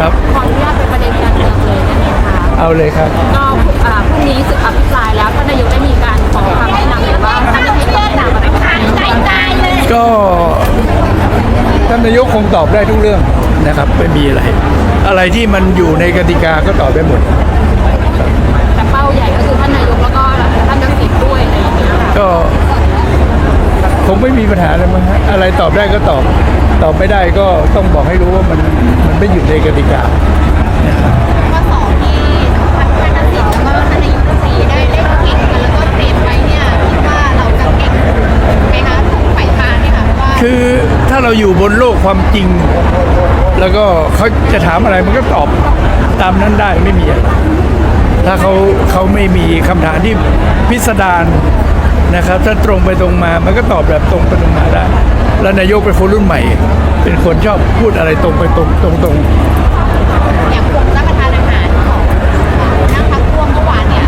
ครับ ขออนุญาตเป็นประเด็นการเมืองเลยได้ไหมคะเอาเลยครับ ก็อ่าพรุ่งนี้สึกอภิปรายแล้วท่านนายกได้มีการขอคำแนะนำหรือว่าท่านได้ให้คำแนะนำอะไรกับท่านนายกได้เลยก็ท่านนายกคงตอบได้ทุกเรื่องนะครับไม่มีอะไร อะไรที่มันอยู่ในกติกาก็ตอบได้หมด แต่เป้าใหญ่ก็คือท่านนายกแล้วก็ท่านทักษิณด้วยอะไรอย่างเงี้ยค่ะก็คงไม่มีปัญหาอะไรมั้งฮะอะไรตอบได้ก็ตอบ ตอบไม่ได้ก็ต้องบอกให้รู้ว่ามันมันไม่อยู่ในกติกาข้อสองที่ท่านท่านทักษิณแล้วก็ท่านนายกรัฐมนตรีได้ได้เก่งกันแล้วก็เตรียมไว้เนี่ยคิดว่าเราจะเก่งไหมคะของฝ่ายค้านเนี่ยค่ะเพราะว่าคือถ้าเราอยู่บนโลกความจริง แล้วก็เขาจะถามอะไรมันก็ตอบตามนั้นได้ไม่มีอะไรถ้าเขาเขาไม่มีคำถามที่พิสดารนะครับ ถ้าตรงไปตรงมามันก็ตอบแบบตรงไปตรงมาได้ แล้วนายกเป็นคนรุ่นใหม่ เป็นคนชอบพูดอะไรตรงไปตรงตรงตรงอย่างกลุ่มรับประทานอาหารของนั่งพักร่วมเมื่อวานเนี่ย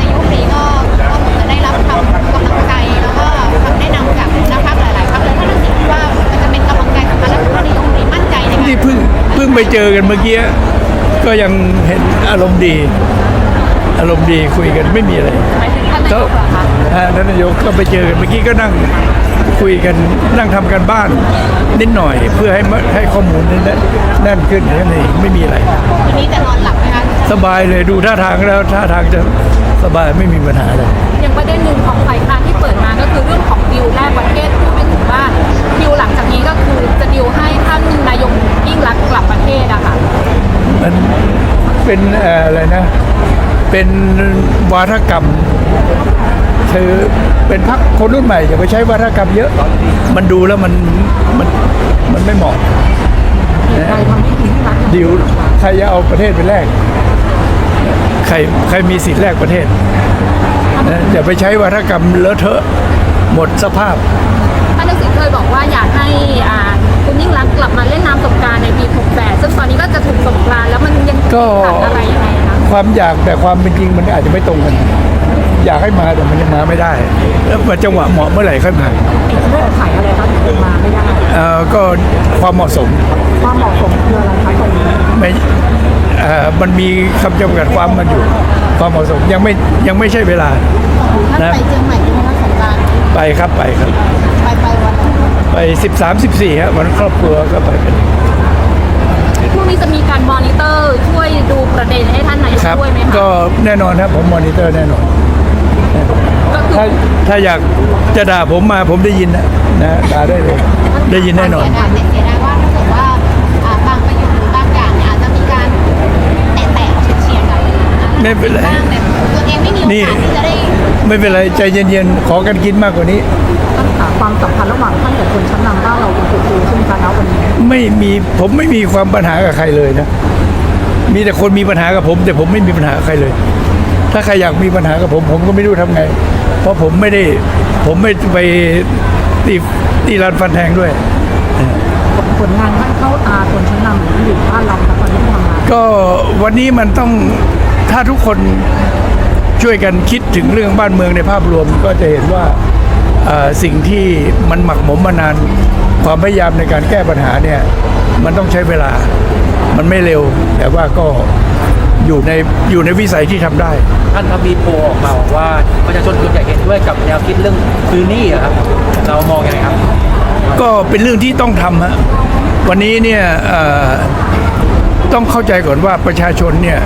นายกรัฐมนตรีก็ก็เหมือนจะได้รับคำกำลังใจแล้วก็คำแนะนำจากนักพักหลายๆพักเลยท่านทักษิณคิดว่ามันจะเป็นกำลังใจสำคัญและท่านนายกรัฐมนตรีมั่นใจในการที่เพิ่งเพิ่งไปเจอกันเมื่อกี้ก็ยังเห็นอารมณ์ดี อารมณ์ดีคุยกันไม่มีอะไรหมายถึงท่านนายก็กเหรอคะอ่าท่านนายกก็ไปเจอกันเมื่อกี้ก็นั่ง คุยกันนั่งทำกันบ้านนิดหน่อย เพื่อให้มให้ข้อมูลนั้นแน่นขึ้นแค่นั้นเองไม่มีอะไรวันนี้จะนอนหลับไหมคะสบายเลยดูท่าทางแล้วท่าทางจะสบายไม่มีปัญหาเลยอย่างประเด็นหนึ่งของฝ่ายค้านที่เปิดมาก็คือเรื่องของดิวแรกประเทศพูดไปถึงว่าดิวหลังจากนี้ก็คือจะดิวให้ท่านนายกยิ่งรักษณ์กลับประเทศอะค่ะมันเป็นเอ่ออะไรนะ เป็นวาทกรรม คือเป็นพักคนรุ่นใหม่อย่าไปใช้วาทกรรมเยอะ มันดูแล้วมันมันมันไม่เหมาะนะดิวใครจะเอาประเทศไปแลกใครใครมีสิทธิ์แลกประเทศนะอย่าไปใช้วาทกรรมเลอะเทอะหมดสภาพท่านทักษิณเคยบอกว่าอยากให้อ่าคุณยิ่งรักษณ์กลับมาเล่นน้ำสงกรารในปี 68 ซึ่งตอนนี้ก็จะถึงสงกรานต์แล้วมันยังก็ติดขัดอะไรยังไงคะความอยากแต่ความเป็นจริงมันอาจจะไม่ตรงกัน อยากให้มาแต่มันยังมาไม่ได้ แล้วมาจังหวะเหมาะเมื่อไหร่ค่อยมาติดเรื่องไขอะไรคะถึงมาไม่ได้ เอ่อก็ความเหมาะสมความเหมาะสมคืออะไรคะตรงนี้ไม่เอ่อมันมีคำจำกัดความมันอยู่ ความเหมาะสมยังไม่ยังไม่ใช่เวลา ท่านนะ ไปเชียงใหม่ใช่ไหมคะสงกรานต์ไปครับไปครับ ไปไปวันไหนไป 13 14ฮะวันครอบครัวก็ไปกัน พรุ่งนี้จะมีการมอนิเตอร์ช่วยดูประเด็นให้ท่านนายกครับด้วยไหมคะก็แน่นอนครับผมมอนิเตอร์แน่นอนก็คือ ถ้าถ้าอยากจะด่าผมมาผมได้ยินนะนะด่าได้เลย ได้ยินแน่นอน เสียดายเสียดายว่าถ้าเกิดว่าอ่าบางประโยคหรือบางอย่างเนี่ยอาจจะมีการแตะๆเฉียดๆกันไม่เป็นไร บ้างแต่ตัวเองไม่มีโอกาสที่จะได้ไม่เป็นไรใจเย็นๆ ขอกันกินมากกว่านี้ท่านค่ะความสัมพันธ์ระหว่างท่านกับคนชั้นนำบ้านเราเป็นจุดดีใช่ไหมคะณวันนี้ไม่มีผมไม่มีความปัญหากับใครเลยนะ มีแต่คนมีปัญหากับผม แต่ผมไม่มีปัญหากับใครเลย ถ้าใครอยากมีปัญหากับผมผมก็ไม่รู้ทำไง เพราะผมไม่ได้ผมไม่ไปตีตีรันฟันแทงด้วย ผลงานท่านเข้าตาคนชั้นนำอยู่บ้านเราณตอนนี้ทำงานก็วันนี้มันต้องถ้าทุกคนช่วยกันคิดถึงเรื่องบ้านเมืองในภาพรวมก็จะเห็นว่าเอ่อสิ่งที่มันหมักหมมมานานความพยายามในการแก้ปัญหาเนี่ย มันต้องใช้เวลามันไม่เร็ว แต่ว่าก็ อยู่ในอยู่ในวิสัยที่ทำได้ ท่านครับมีโพลออกมาบอกว่าประชาชนส่วนใหญ่เห็นด้วยกับแนวคิดเรื่องซื้อหนี้อะครับ เรามองยังไงครับ ก็เป็นเรื่องที่ต้องทำฮะวันนี้เนี่ยเอ่อต้องเข้าใจก่อนว่าประชาชนเนี่ย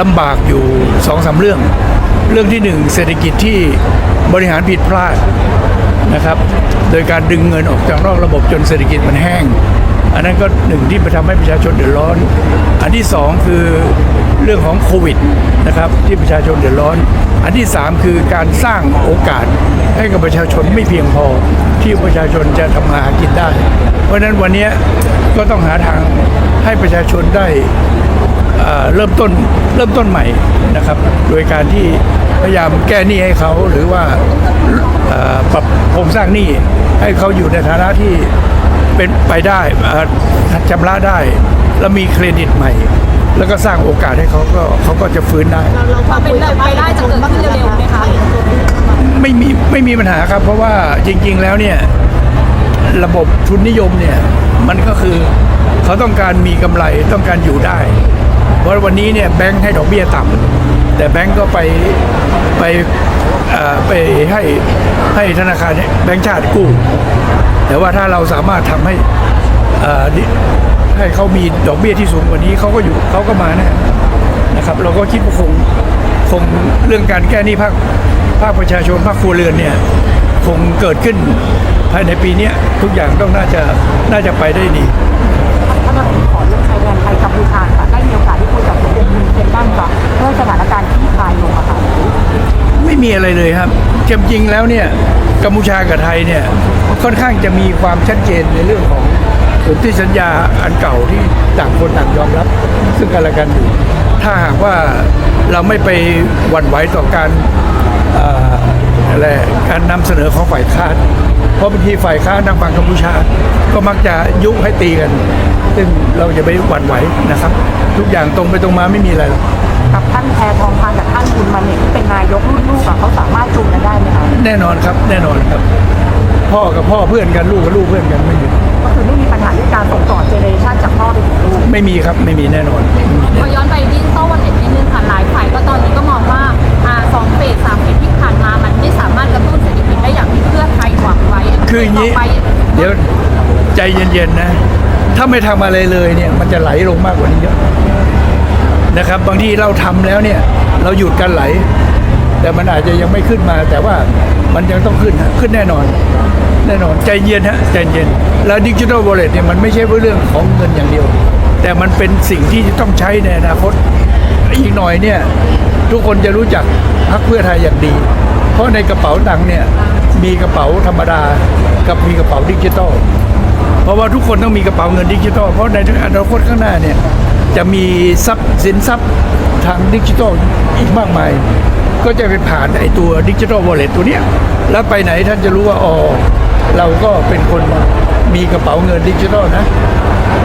ลำบากอยู่สองสามเรื่อง เรื่องที่หนึ่งเศรษฐกิจที่บริหารผิดพลาดนะครับ โดยการดึงเงินออกจากนอกระบบจนเศรษฐกิจมันแห้ง อันนั้นก็หนึ่งที่ไปทำให้ประชาชนเดือดร้อน อันที่สองคือ เรื่องของโควิดนะครับที่ประชาชนเดือดร้อน อันที่สามคือการสร้างโอกาสให้กับประชาชนไม่เพียงพอที่ประชาชนจะทำมาหากินได้ เพราะฉะนั้นวันนี้ก็ต้องหาทางให้ประชาชนได้เริ่มต้นเริ่มต้นใหม่นะครับ โดยการที่พยายามแก้หนี้ให้เขาหรือว่าปรับโครงสร้างหนี้ให้เขาอยู่ในฐานะที่เป็นไปได้ชำระได้ แล้วมีเครดิตใหม่ แล้วก็สร้างโอกาสให้เขาก็เขาก็จะฟื้นได้เราความเป็นไปได้จะเกิดขึ้นเร็วๆไหมคะไม่มีไม่มีปัญหาครับ เพราะว่าจริง ๆ แล้วเนี่ยระบบทุนนิยมเนี่ยมันก็คือเขาต้องการมีกำไรต้องการอยู่ได้ เพราะวันนี้เนี่ยแบงค์ให้ดอกเบี้ยต่ำแต่แบงค์ก็ไปไปเอ่อไปให้ให้ธนาคารเนี่ยแบงค์ชาติกู้ แต่ว่าถ้าเราสามารถทำให้เอ่อดิ ให้เขามีดอกเบี้ยที่สูงกว่านี้เขาก็อยู่เขาก็มาแน่นะครับ เราก็คิดว่าคงคงเรื่องการแก้หนี้ภาคภาคประชาชนภาคครัวเรือนเนี่ยคงเกิดขึ้นภายในปีเนี้ยทุกอย่างต้องน่าจะน่าจะไปได้ดีถ้าเราขอเรื่องชายแดนไทยกัมพูชาค่ะได้มีโอกาสที่คุยกับคุณมินเป็นบ้างค่ะเรื่องสถานการณ์ที่คลายลงอะค่ะไม่มีอะไรเลยครับจริงๆแล้วเนี่ยกัมพูชากับไทยเนี่ยค่อนข้างจะมีความชัดเจนในเรื่องของ สนธิสัญญาอันเก่าที่ต่างคนต่างยอมรับ ซึ่งกันและกันอยู่ถ้าหากว่าเราไม่ไปหวั่นไหวต่อการเอ่ออะไรการนำเสนอของฝ่ายค้านเพราะบางทีฝ่ายค้านทางฝั่งกัมพูชา ก็มักจะยุให้ตีกัน ซึ่งเราจะไปหวั่นไหวนะครับ ทุกอย่างตรงไปตรงมาไม่มีอะไรหรอกกับท่านแพทองทานกับท่านบุญมาเนี่ยที่เป็นนายกรุ่นลูกอะเขาสามารถจูนกันได้ไหมคะแน่นอนครับแน่นอนครับ พ่อกับพ่อเพื่อนกันลูกกับลูกเพื่อนกันไม่มีก็คือไม่มีปัญหาเรื่องการส่งต่อเจเนอเรชันจากพ่อไปถึงลูกไม่มีครับไม่มีแน่นอนไม่มีพแน่อย้อนไปดิจิตอลวันเน็ตนิดนึงค่ะหลายฝ่ายก็ตอนนี้ก็มองว่าอ่าสองเฟสสามเฟสที่ผ่านมามันไม่สามารถกระตุ้นเศรษฐกิจได้อย่างที่เพื่อไทยหวังไว้คืออย่างนี้ ต่ไปเดี๋ยวใจเย็นๆนะ ถ้าไม่ทำอะไรเลยเนี่ยมันจะไหลลงมากกว่านี้เยอะนะครับ บางทีเราทำแล้วเนี่ยเราหยุดการไหล แต่มันอาจจะยังไม่ขึ้นมา แต่ว่ามันยังต้องขึ้นฮะขึ้นแน่นอน แน่นอนใจเย็นฮะใจเย็น แล้วดิจิทัลวอลเล็ตเนี่ยมันไม่ใช่เรื่องของเงินอย่างเดียว แต่มันเป็นสิ่งที่ต้องใช้ในอนาคต อีกหน่อยเนี่ยทุกคนจะรู้จักพรรคเพื่อไทยอย่างดี เพราะในกระเป๋าตังค์เนี่ยมีกระเป๋าธรรมดากับมีกระเป๋าดิจิทัลเพราะว่าทุกคนต้องมีกระเป๋าเงินดิจิทัลเพราะในอนาคตข้างหน้าเนี่ยจะมีทรัพย์สินทรัพย์ทางดิจิทัลอีกมากมาย ก็จะเป็นผ่านไอตัวดิจิทัลวอลเล็ตตัวเนี้ยแล้วไปไหนท่านจะรู้ว่าอ๋อ เราก็เป็นคนมีกระเป๋าเงินดิจิทัลนะ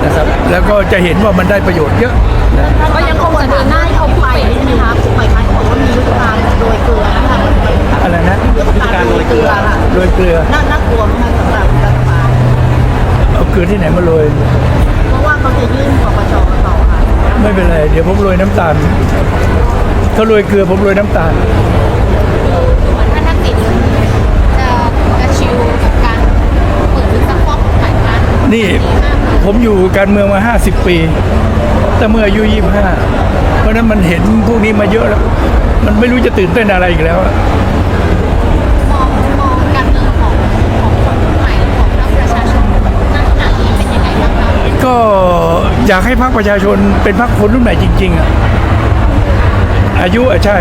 นะครับ แล้วก็จะเห็นว่ามันได้ประโยชน์เยอะนะ ก็ยังคงจะเดินหน้าให้เขาพูดไปใช่ไหมคะฝ่ายค้านเขาบอกว่ามียุทธการโดยเกลือนะคะอะไรนะยุทธการโดยเกลือค่ะโรยเกลือ น่าน่ากลัวมากสำหรับรัฐบาลเอาเกลือที่ไหนมาโรย เพราะว่าเขาจะยื่นปปชต่อค่ะ ไม่เป็นไร เดี๋ยวผมโรยน้ำตาล ถ้าโรยเกลือผมโรยน้ำตาล ท่านทักษิณจะจะชิลกับการเปิดลึกซักฟอกของฝ่ายค้าน นี่ผมอยู่ การเมืองมา 50 ปี แต่เมื่ออายุ25 เพราะฉะนั้นมันเห็นพวกนี้มาเยอะแล้ว มันไม่รู้จะตื่นเต้นอะไรอีกแล้วอะมองมองการเมืองของของคนรุ่นใหม่ของพรรคประชาชนณขณะนี้เป็นยังไงบ้างคะก็อยากให้พรรคประชาชนเป็นพรรคคนรุ่นใหม่จริง ๆอะอายุอะใช่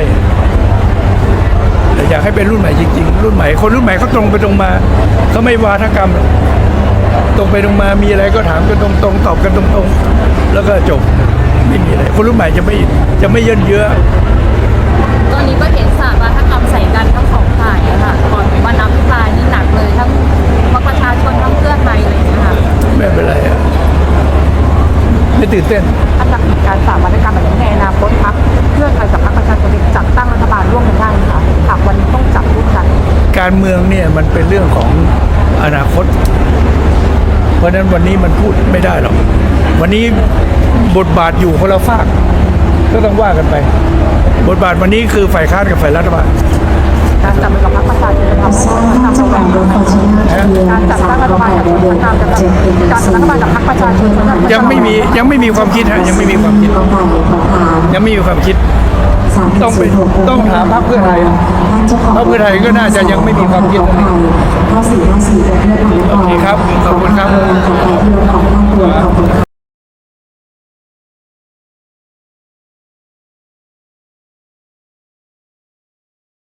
แต่อยากให้เป็นรุ่นใหม่จริง ๆ รุ่นใหม่คนรุ่นใหม่เขาตรงไปตรงมาเขาไม่วาทกรรมหรอก ตรงไปตรงมามีอะไรก็ถามกันตรงๆตอบกันตรงๆ แล้วก็จบไม่มีอะไรคนรุ่นใหม่จะไม่จะไม่เยินเยอะตอนนี้ก็เห็นศาสตร์วัฒกรรมใส่กันทั้งสองฝ่ายอะค่ะก่อนวันอภิปรายนี่หนักเลยทั้งพรรคประชาชนทั้งเพื่อไทยอะไรอย่างเงี้ยค่ะไม่เป็นไรอะไม่ตื่นเต้นท่านจะมีการสามวัฒกรรมแบบนี้ในอนาคตพักเพื่อไทยกับพรรคประชาชนจะจัดตั้งรัฐบาลร่วมกันได้ไหมคะหากวันนี้ต้องจับร่วมกัน การเมืองเนี่ยมันเป็นเรื่องของอนาคต เพราะฉะนั้นวันนี้มันพูดไม่ได้หรอก วันนี้บทบาทอยู่คนละฝาก ก็ต้องว่ากันไป บทบาทวันนี้คือฝ่ายค้านกับฝ่ายรัฐบาลการจับมือกับพรรคประชาชนทำให้ทำระแวงการจัดตั้งรัฐบาลกับพรรคการจัดตั้งรัฐบาลกับพรรคประชาชนยังไม่มียังไม่มีความคิดฮะยังไม่มีความคิด ยังไม่มีความคิด ต้องไปต้องถามพรรคเพื่อไทยอะพรรคเพื่อไทยก็น่าจะยังไม่มีความคิด ข้อสี่ข้อสี่และเพื่อทางนครโอเคครับขอบคุณครับ ของการเที่ยวของครบครัขอบคุณ